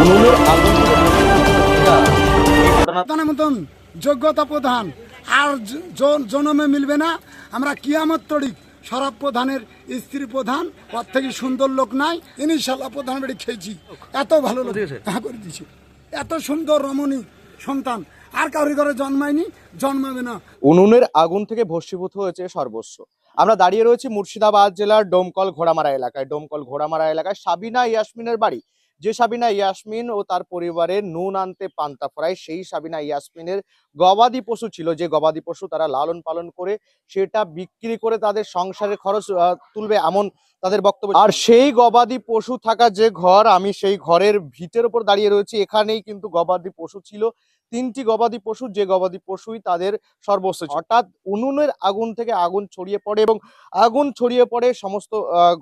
উনুনের আগুন মতন যোগ্যতা প্রধান। আর জনমে মিলবে না। আমরা কিয়ামত তরিক সরব প্রধানের স্ত্রী প্রধান ওর থেকে সুন্দর লোক নাই। ইনশাল্লাহ প্রধান বাড়ি খেয়েছি। এত ভালো লোক। হ্যাঁ করে দিয়েছি। এত সুন্দর রমণী সন্তান। আর কাউরি ঘরে জন্মায়নি জন্মাবে না। উনুনের আগুন থেকে ভস্মীভূত হয়েছে সর্বস্ব। আমরা দাঁড়িয়ে রয়েছি মুর্শিদাবাদ জেলার ডোমকল ঘোড়ামারা এলাকায়। ডোমকল ঘোড়ামারা এলাকায় সাবিনা ইয়াসমিনের বাড়ি। যে সাবিনা ইয়াসমিন ও তার পরিবারের নুন আনতে পান্তা ফ্রাই, সেই সাবিনা ইয়াসমিনের গবাদি পশু ছিল। যে গবাদি পশু তারা লালন পালন করে সেটা বিক্রি করে তাদের সংসারের খরচ তুলবে এমন তাদের বক্তব্য। আর সেই গবাদি পশু থাকা যে ঘর, আমি সেই ঘরের ভিটের উপর দাঁড়িয়ে রয়েছি। এখানেই কিন্তু গবাদি পশু ছিল। তিনটি গবাদি পশু, যে গবাদি পশুই তাদের সর্বস্ব হঠাৎ উনুনের আগুন থেকে আগুন ছড়িয়ে পড়ে এবং আগুন ছড়িয়ে পড়ে সমস্ত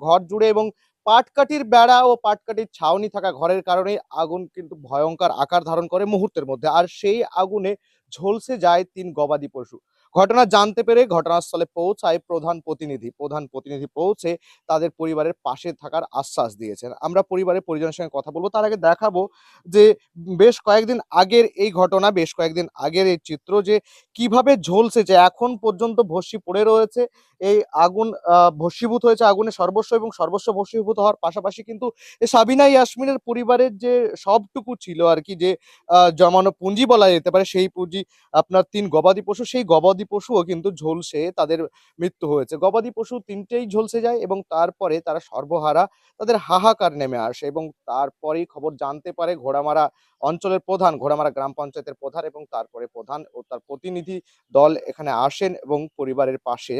ঘর জুড়ে এবং পাটকাঠির বেড়া ও পাটকাঠির ছাউনি থাকা ঘরের কারণে আগুন কিন্তু ভয়ঙ্কর আকার ধারণ করে মুহূর্তের মধ্যে। আর সেই আগুনে ঝলসে যায় তিন গবাদি পশু। ঘটনা জানতে পেরে ঘটনাস্থলে পৌঁছায় প্রধান প্রতিনিধি। প্রধান প্রতিনিধি পৌঁছে তাদের পরিবারের পাশে থাকার আশ্বাস দিয়েছেন। আমরা পরিবারের পরিজনের সঙ্গে কথা বলব। তার আগে দেখাবো যে বেশ কয়েকদিন আগের এই ঘটনা, বেশ কয়েকদিন আগের এই চিত্র যে কীভাবে ঝলসেছে এখন পর্যন্ত ভস্মী পড়ে রয়েছে, এই আগুন ভস্মীভূত হয়েছে আগুনে সর্বস্ব এবং সর্বস্ব ভস্মীভূত হওয়ার পাশাপাশি কিন্তু সাবিনা ইয়াসমিনের পরিবারের যে সবটুকু ছিল আর কি, যে জমানো পুঁজি বলা যেতে পারে, সেই পুঁজি আপনার তিন গবাদি পশু, সেই গবাদি পশুও কিন্তু ঝলসে তাদের মৃত্যু হয়েছে। গবাদি পশু তিনটেই ঝলসে যায় এবং তারপরে তারা সর্বহারা তাদের হাহাকার নেমে আসে এবং তারপরেই খবর জানতে পারে ঘোড়ামারা অঞ্চলের প্রধান, ঘোড়ামারা গ্রাম পঞ্চায়েতের প্রধান এবং তারপরে প্রধান ও তার প্রতিনিধি দল এখানে আসেন এবং পরিবারের পাশে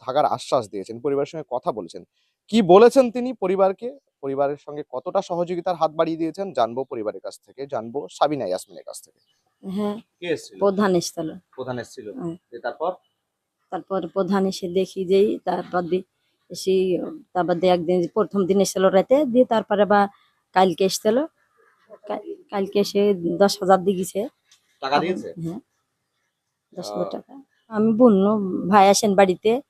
থাকার আশ্বাস দিয়েছেন। পরিবারের সঙ্গে কথা বলেছেন। কি বলেছেন তিনি পরিবারকে? পরিবারের সঙ্গে কতটা সহযোগিতার হাত বাড়িয়ে দিয়েছেন জানব পরিবারের কাছ থেকে, জানব সাবিনা ইয়াসমিনের কাছ থেকে। হ্যাঁ কে এসেছিল? প্রধান এসছিল। প্রধান এসেছিল। হুম। তারপর? তারপর প্রধান এসে দেখি যেই তারপর দি এসে তারপর দিয়ে একদিন প্রথম দিন এসেছিল রাতে দিয়ে তারপরে বা কালকে এসেছিল। কালকে এসে দশ হাজার দিয়ে গেছে। টাকা দিয়েছে? হ্যাঁ। দশ হাজার টাকা। আমি বলল ভাই আসেন বাড়িতে।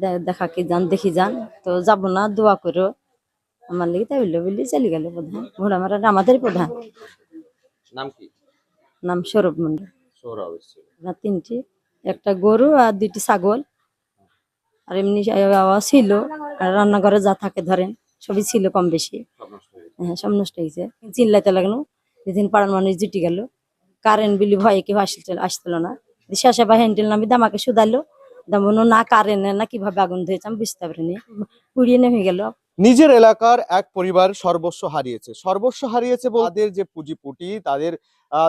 দে- দেখা কি যান দেখি যান। তো যাব না দোয়া করো। আমার লেগে তাই বলল বললি চলে গেল প্রধান। ঘোড়া মারা আমাদের প্রধান। নাম কি? নাম সৌরভ মন্ডল। সৌরভ তিনটি একটা গরু আর দুইটি ছাগল। আর এমনি ছিল আর রান্নাঘরে যা থাকে ধরেন সবই ছিল কম বেশি হয়ে সব নষ্ট হয়েছে চিল্লাইতে লাগল যেদিন পাড়ার মানুষ জুটি গেল কারেন্ট বিলি ভয়ে কেউ আসছিল আসছিল না। শেষে বা হ্যান্ডেল নামি দামাকে শুধাইলো দাম না কারেন্ট না কীভাবে আগুন ধরেছে আমি বুঝতে পারিনি। পুড়িয়ে নেমে গেল। নিজের এলাকার এক পরিবার সর্বস্ব হারিয়েছে। সর্বস্ব হারিয়েছে বলতে তাদের যে পুঁজিপুটি তাদের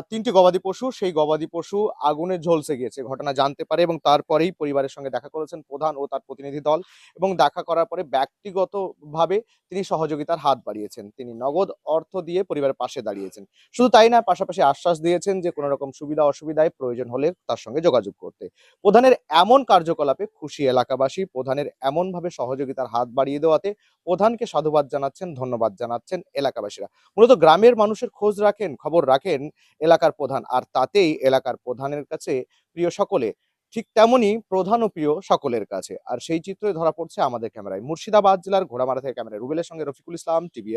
তিনটি গবাদি পশু, সেই গবাদি পশু আগুনে ঝলসে গিয়েছে। ঘটনা জানতে পারে এবং তারপরেই পরিবারের সঙ্গে দেখা করেছেন প্রধান ও তার প্রতিনিধি দল এবং দেখা করার পরে ব্যক্তিগতভাবে তিনি সহযোগিতার হাত বাড়িয়েছেন। তিনি নগদ অর্থ দিয়ে পরিবারের পাশে দাঁড়িয়েছেন। শুধু তাই না পাশাপাশি আশ্বাস দিয়েছেন যে কোনো রকম সুবিধা অসুবিধায় প্রয়োজন হলে তার সঙ্গে যোগাযোগ করতে। প্রধানের এমন কার্যকলাপে খুশি এলাকাবাসী, প্রধানের এমনভাবে সহযোগিতার হাত বাড়িয়ে দেওয়াতে প্রধানকে সাধুবাদ জানাচ্ছেন, ধন্যবাদ জানাচ্ছেন এলাকাবাসীরা। মূলত গ্রামের মানুষের খোঁজ রাখেন, খবর রাখেন এলাকার প্রধান। আর তাতেই এলাকার প্রধানের কাছে প্রিয় সকলে, ঠিক তেমনি প্রধান ও প্রিয় সকলের কাছে। আর সেই চিত্রই ধরা পড়ছে আমাদের ক্যামেরায়। মুর্শিদাবাদ জেলার ঘোড়ামারা থেকে ক্যামেরায় রুবেলের সঙ্গে রফিকুল ইসলাম, টিভিএন।